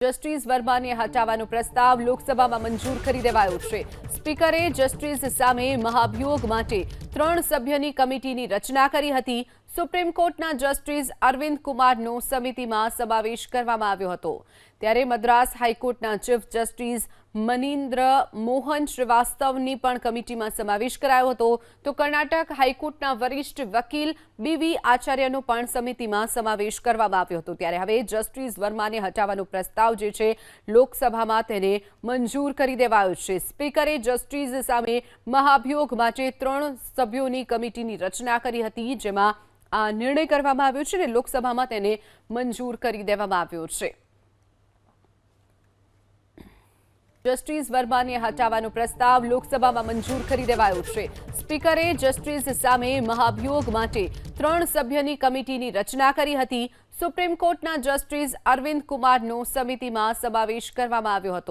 Justice વર્માને હટાવવાનો પ્રસ્તાવ લોકસભામાં મંજૂર કરી દેવાયો છે. સ્પીકરે જસ્ટિસ સામે મહાભિયોગ માટે ત્રણ સભ્યની કમિટીની રચના કરી હતી. સુપ્રીમ કોર્ટના જસ્ટિસ અરવિંદ કુમારનો સમિતિમાં સમાવેશ કરવામાં આવ્યો હતો. ત્યારે મદ્રાસ હાઈકોર્ટના ચીફ જસ્ટિસ મનીન્દ્ર મોહન શ્રીવાસ્તવની પણ કમિટીમાં સમાવેશ કરાયો હતો. તો કર્ણાટક હાઈકોર્ટના વરિષ્ઠ વકીલ બીવી આચાર્યનો પણ સમિતિમાં સમાવેશ કરવામાં આવ્યો હતો. ત્યારે હવે જસ્ટિસ વર્માને હટાવવાનો પ્રસ્તાવ જે છે, લોકસભામાં તેને મંજૂર કરી દેવાયો છે. સ્પીકરે જસ્ટિસ સામે મહાભિયોગ માટે ત્રણ સભ્યોની કમિટીની રચના કરી હતી, જેમાં આ નિર્ણય કરવામાં આવ્યો છે અને લોકસભામાં તેને મંજૂર કરી દેવામાં આવ્યો છે. જસ્ટિસ વર્માને હટાવવાનો પ્રસ્તાવ લોકસભામાં મંજૂર કરી દેવાયો છે. સ્પીકરે જસ્ટિસ સામે મહાભિયોગ માટે ત્રણ સભ્યની કમિટીની રચના કરી હતી. સુપ્રીમ કોર્ટના જસ્ટિસ અરવિંદ કુમારનો સમિતિમાં સમાવેશ કરવામાં આવ્યો હતો.